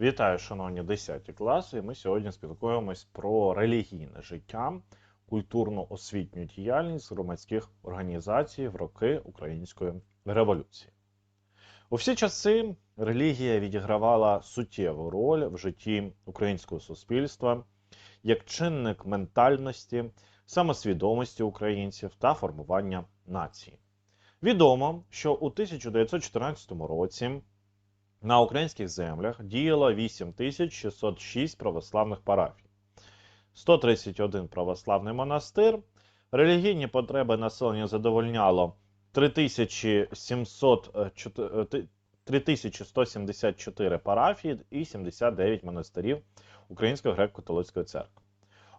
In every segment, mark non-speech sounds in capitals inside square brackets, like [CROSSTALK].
Вітаю, шановні 10 класи. Ми сьогодні спілкуємось про релігійне життя, культурно-освітню діяльність громадських організацій в роки Української революції. У всі часи релігія відігравала суттєву роль в житті українського суспільства як чинник ментальності, самосвідомості українців та формування нації. Відомо, що у 1914 році на українських землях діяло 8606 православних парафій, 131 православний монастир, релігійні потреби населення задовольняло 3174 парафії і 79 монастирів Української греко-католицької церкви.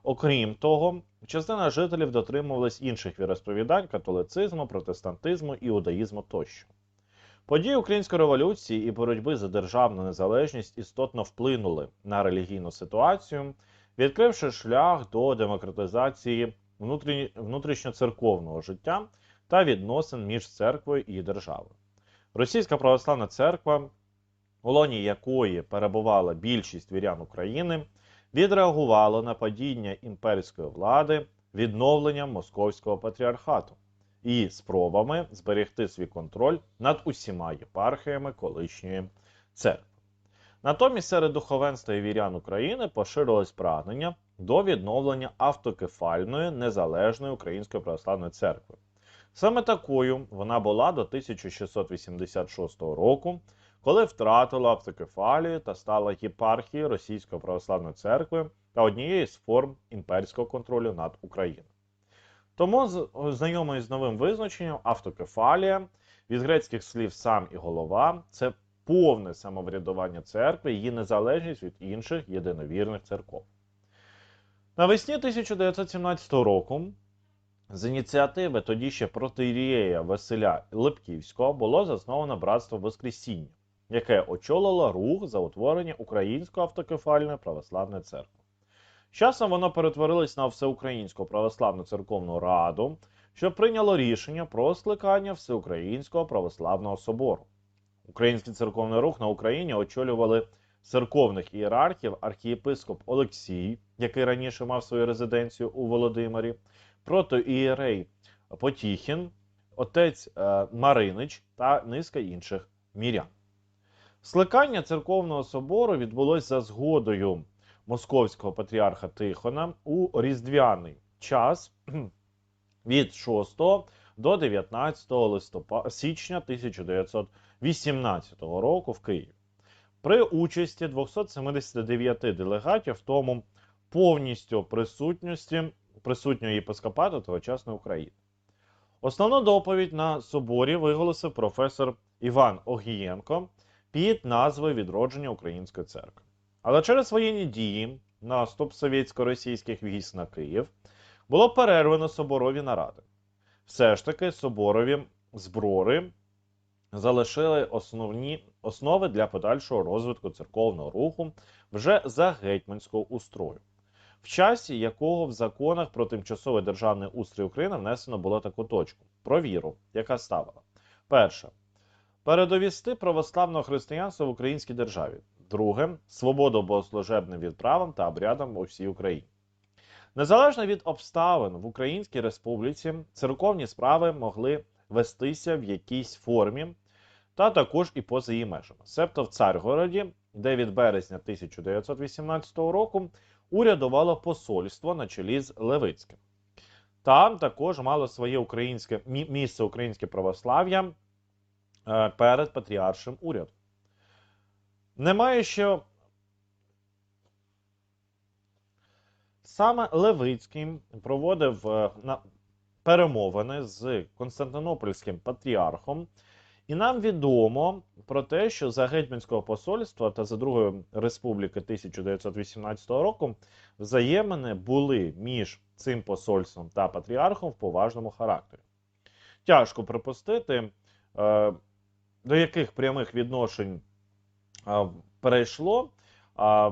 Окрім того, частина жителів дотримувались інших віросповідань католицизму, протестантизму, іудаїзму тощо. Події української революції і боротьби за державну незалежність істотно вплинули на релігійну ситуацію, відкривши шлях до демократизації внутрішньоцерковного життя та відносин між церквою і державою. Російська православна церква, у лоні якої перебувала більшість вірян України, відреагувала на падіння імперської влади відновленням московського патріархату і спробами зберегти свій контроль над усіма єпархіями колишньої церкви. Натомість серед духовенства і вірян України поширилось прагнення до відновлення автокефальної незалежної Української православної церкви. Саме такою вона була до 1686 року, коли втратила автокефалію та стала єпархією Російської православної церкви та однією з форм імперського контролю над Україною. Тому знайомий з новим визначенням автокефалія від грецьких слів сам і голова це повне самоврядування церкви, її незалежність від інших єдиновірних церков. Навесні 1917 року з ініціативи тоді ще протирієя Василя Липківського було засновано братство Воскресіння, яке очолило рух за утворення Української автокефальної православної церкви. З часом воно перетворилось на Всеукраїнську православну церковну раду, що прийняло рішення про скликання Всеукраїнського православного собору. Український церковний рух на Україні очолювали церковних ієрархів архієпископ Олексій, який раніше мав свою резиденцію у Володимирі, протоієрей Потіхін, отець е, Маринич та низка інших мірян. Скликання церковного собору відбулось за згодою московського патріарха Тихона у різдвяний час [CLEARS THROAT] від 6 до 19 листопада січня 1918 року в Києві. При участі 279 делегатів, в тому повністю присутності присутнього єпископату тогочасної України. Основну доповідь на соборі виголосив професор Іван Огієнко під назвою Відродження Української церкви. Але через воєнні дії, наступ совєтсько-російських військ на Київ, було перервано соборові наради. Все ж таки, соборові зброри залишили основні основи для подальшого розвитку церковного руху вже за гетьманського устрою, в часі якого в законах про тимчасовий державний устрій України внесено було таку точку про віру, яка ставила перше. Передовісти православного християнства в українській державі. Друге свободу богослужебним відправам та обрядам у всій Україні. Незалежно від обставин в Українській Республіці церковні справи могли вестися в якійсь формі, та також і поза її межами. Себто в Царгороді, де від березня 1918 року урядувало посольство на чолі з Левицьким. Там також мало своє українське місце українське православ'я е, перед патріаршим урядом. Немає що саме Левицький проводив е, перемовини з Константинопольським патріархом, і нам відомо про те, що за гетьманського посольства та за Другої республіки 1918 року взаємини були між цим посольством та патріархом в поважному характері. Тяжко припустити, е, до яких прямих відношень перейшло.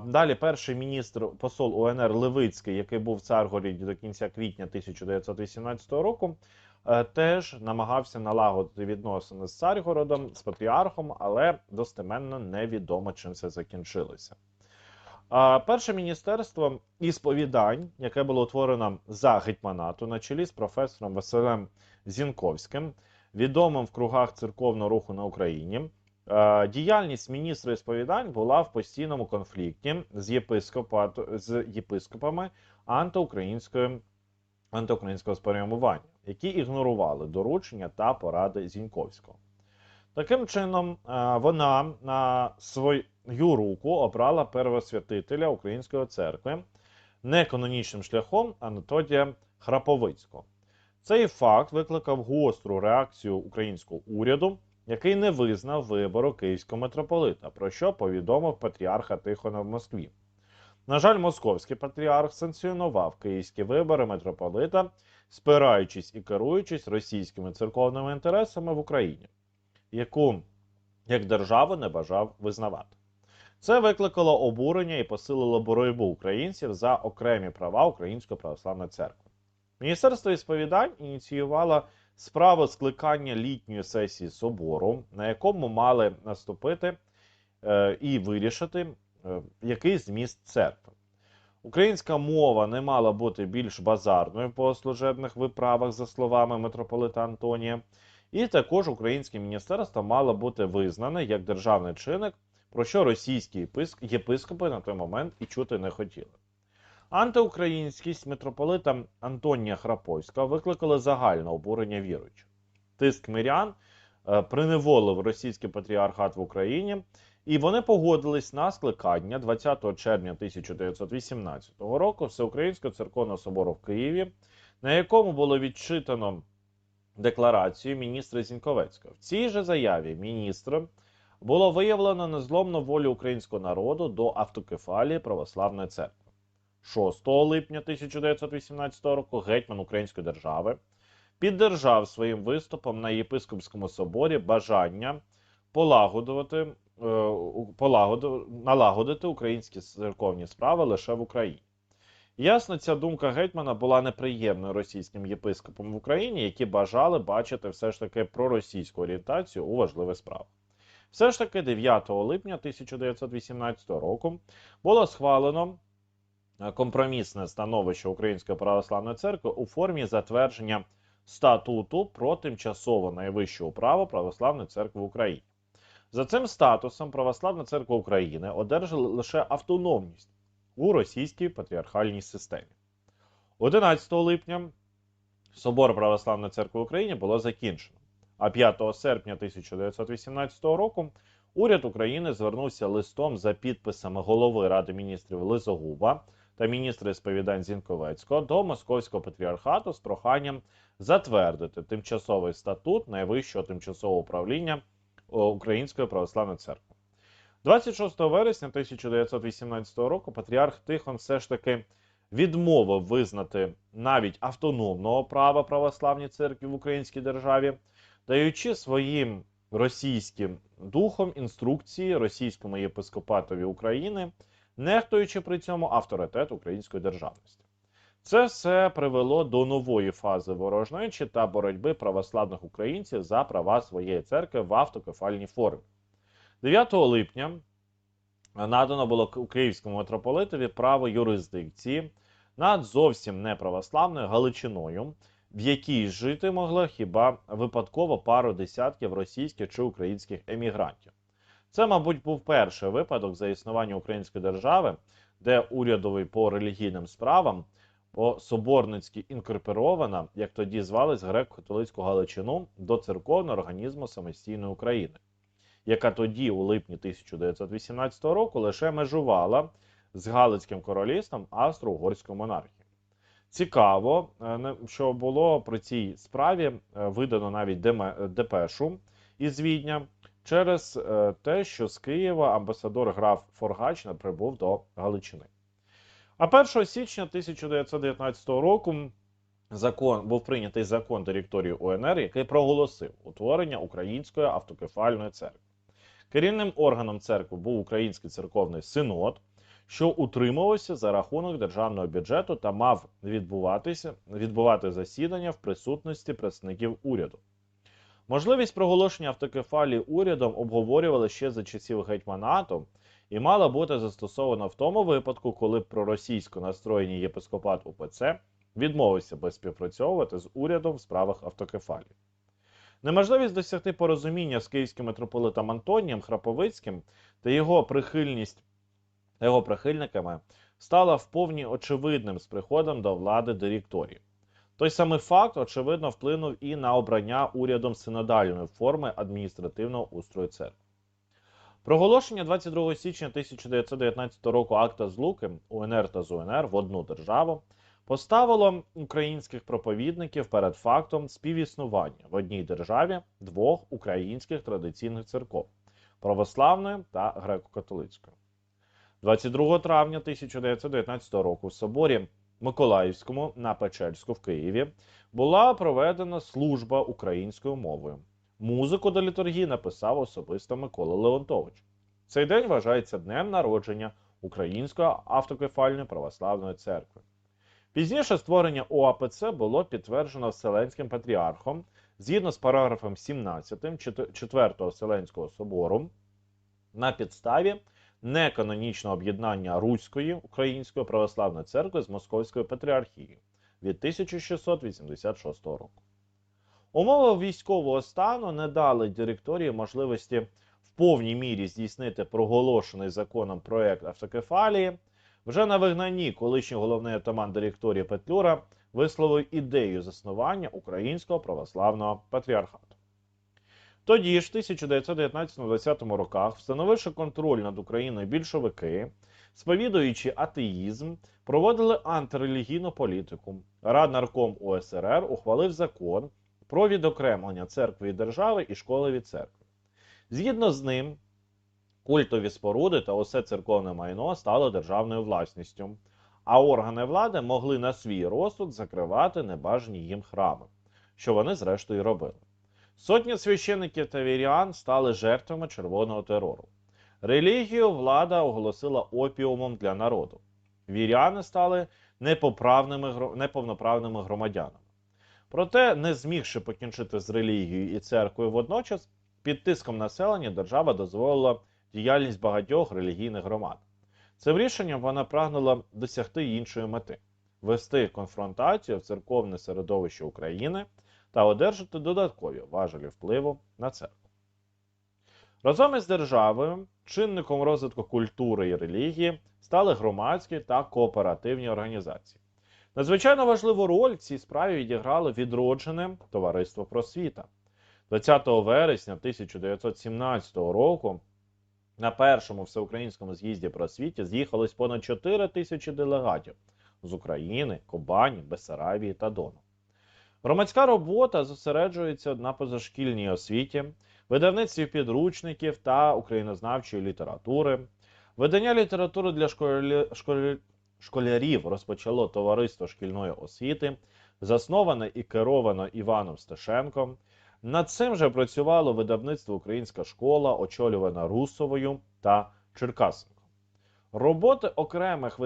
Далі перший міністр посол УНР Левицький, який був в Царгороді до кінця квітня 1918 року, е, теж намагався налагодити відносини з Царгородом, з патріархом, але достеменно невідомо, чим це закінчилося. Перше міністерство ісповідань, яке було утворено за гетьманату на чолі з професором Василем Зінковським, відомим в кругах церковного руху на Україні. Е, Діяльність міністра ісповідань була в постійному конфлікті з, з єпископами антиукраїнської антиукраїнського спрямування, які ігнорували доручення та поради Зіньковського. Таким чином, е, вона на свою руку обрала первосвятителя Української церкви неканонічним шляхом Анатолія Храповицького. Цей факт викликав гостру реакцію українського уряду, який не визнав вибору київського митрополита, про що повідомив патріарха Тихона в Москві. На жаль, московський патріарх санкціонував київські вибори митрополита, спираючись і керуючись російськими церковними інтересами в Україні, яку як державу не бажав визнавати. Це викликало обурення і посилило боротьбу українців за окремі права Української православної церкви. Міністерство ісповідань ініціювало справу скликання літньої сесії собору, на якому мали наступити е, і вирішити, е, який зміст церкви. Українська мова не мала бути більш базарною по служебних виправах, за словами митрополита Антонія, і також українське міністерство мало бути визнане як державний чинник, про що російські єписк- єпископи на той момент і чути не хотіли. Антиукраїнськість митрополита Антонія Храповського викликали загальне обурення віруючих. Тиск мирян е, приневолив російський патріархат в Україні, і вони погодились на скликання 20 червня 1918 року Всеукраїнського церковного собору в Києві, на якому було відчитано декларацію міністра Зіньковецького. В цій же заяві міністра було виявлено незломну волю українського народу до автокефалії православної церкви. 6 липня 1918 року гетьман Української держави піддержав своїм виступом на єпископському соборі бажання полагодувати, е, налагодити українські церковні справи лише в Україні. Ясно, ця думка гетьмана була неприємною російським єпископам в Україні, які бажали бачити все ж таки проросійську орієнтацію у важливих справах. Все ж таки, 9 липня 1918 року було схвалено компромісне становище Української православної церкви у формі затвердження статуту про тимчасово найвищу право православної церкви в Україні. За цим статусом Православна церква України одержала лише автономність у російській патріархальній системі. 11 липня Собор Православної церкви України було закінчено. А 5 серпня 1918 року уряд України звернувся листом за підписами голови Ради міністрів Лизогуба та міністра сповідань Зінковецького до Московського патріархату з проханням затвердити тимчасовий статут найвищого тимчасового управління Української православної церкви. 26 вересня 1918 року патріарх Тихон все ж таки відмовив визнати навіть автономного права православній церкві в українській державі, даючи своїм російським духом інструкції російському єпископатові України, нехтуючи при цьому авторитет української державності. Це все привело до нової фази ворожнечі та боротьби православних українців за права своєї церкви в автокефальній формі. 9 липня надано було Ки- київському митрополитові право юрисдикції над зовсім неправославною Галичиною, в якій жити могло хіба випадково пару десятків російських чи українських емігрантів. Це, мабуть, був перший випадок за існування української держави, де урядовий по релігійним справам по соборницьки інкорпорована, як тоді звались греко-католицьку Галичину, до церковного організму самостійної України, яка тоді, у липні 1918 року, лише межувала з Галицьким королівством Австро-Угорської монархії. Цікаво, е, що було при цій справі е, видано навіть депешу із Відня через е, те, що з Києва амбасадор граф Форгач прибув до Галичини. А 1 січня 1919 року закон був прийнятий закон директорії УНР, який проголосив утворення Української автокефальної церкви. Керівним органом церкви був Український церковний синод, що утримувався за рахунок державного бюджету та мав відбуватися відбувати засідання в присутності представників уряду. Можливість проголошення автокефалії урядом обговорювали ще за часів гетьманату і мала бути застосована в тому випадку, коли проросійсько настроєний єпископат УПЦ відмовився би співпрацьовувати з урядом в справах автокефалії. Неможливість досягти порозуміння з київським митрополитом Антонієм Храповицьким та його прихильність його прихильниками стала вповні очевидним з приходом до влади директорії. Той самий факт, очевидно, вплинув і на обрання урядом синодальної форми адміністративного устрою церкви. Проголошення 22 січня 1919 року акта злуки УНР та ЗУНР в одну державу поставило українських проповідників перед фактом співіснування в одній державі двох українських традиційних церков православної та греко-католицької. 22 травня 1919 року в соборі Миколаївському на Печерську в Києві була проведена служба українською мовою. Музику до літургії написав особисто Микола Леонтович. Цей день вважається днем народження Української автокефальної православної церкви. Пізніше створення ОАПЦ було підтверджено Вселенським патріархом згідно з параграфом 17 4 Вселенського собору на підставі неканонічного об'єднання Руської Української православної церкви з Московською патріархією від 1686 року. Умови військового стану не дали директорії можливості в повній мірі здійснити проголошений законом проект автокефалії. Вже на вигнанні колишній головний атаман директорії Петлюра висловив ідею заснування Українського православного патріархату. Тоді ж, в 1919-20 роках, встановивши контроль над Україною більшовики, сповідуючи атеїзм, проводили антирелігійну політику. Раднарком УСРР ухвалив закон про відокремлення церкви і держави і школи від церкви. Згідно з ним, культові споруди та усе церковне майно стало державною власністю, а органи влади могли на свій розсуд закривати небажані їм храми, що вони зрештою робили. Сотні священиків та вірян стали жертвами червоного терору. Релігію влада оголосила опіумом для народу. Віряни стали непоправними, неповноправними громадянами. Проте, не змігши покінчити з релігією і церквою водночас, під тиском населення держава дозволила діяльність багатьох релігійних громад. Цим рішенням вона прагнула досягти іншої мети вести конфронтацію в церковне середовище України та одержати додаткові важелі впливу на церкву. Разом із державою чинником розвитку культури і релігії стали громадські та кооперативні організації. Надзвичайно важливу роль в цій справі відіграло відроджене товариство просвіта. 20 вересня 1917 року на першому всеукраїнському з'їзді просвіті з'їхалось понад 4 тисячі делегатів з України, Кобані, Бесарабії та Дону. Громадська робота зосереджується на позашкільній освіті, видавництві підручників та українознавчої літератури. Видання літератури для школі... Школі... школярів розпочало товариство шкільної освіти, засноване і керовано Іваном Стешенком. Над цим же працювало видавництво Українська школа, очолювана Русовою та Черкасенком. Роботи окремих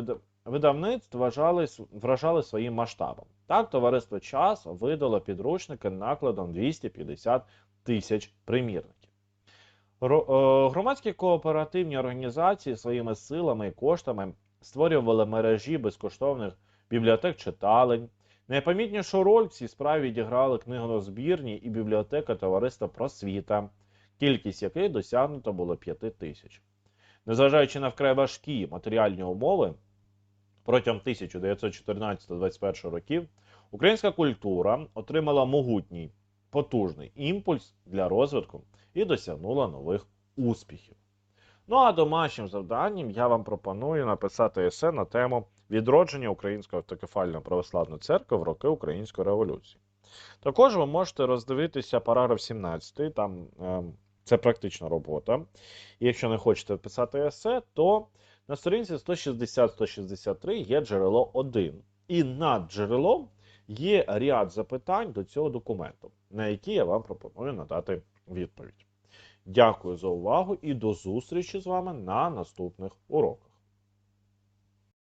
видавництв вважали... вражали своїм масштабом. Так, товариство час видало підручники накладом 250 тисяч примірників. Громадські кооперативні організації своїми силами і коштами створювали мережі безкоштовних бібліотек читалень. Найпомітнішу роль в цій справі відіграли книгозбірні і бібліотека товариства просвіта, кількість яких досягнуто було 5 тисяч. Незважаючи на вкрай важкі матеріальні умови, протягом 1914-21 років українська культура отримала могутній потужний імпульс для розвитку і досягнула нових успіхів. Ну а домашнім завданням я вам пропоную написати есе на тему відродження Української автокефальної православної церкви в роки Української революції. Також ви можете роздивитися параграф 17, там е, це практична робота. І якщо не хочете писати есе, то на сторінці 160-163 є джерело 1. І над джерелом є ряд запитань до цього документу, на які я вам пропоную надати відповідь. Дякую за увагу і до зустрічі з вами на наступних уроках.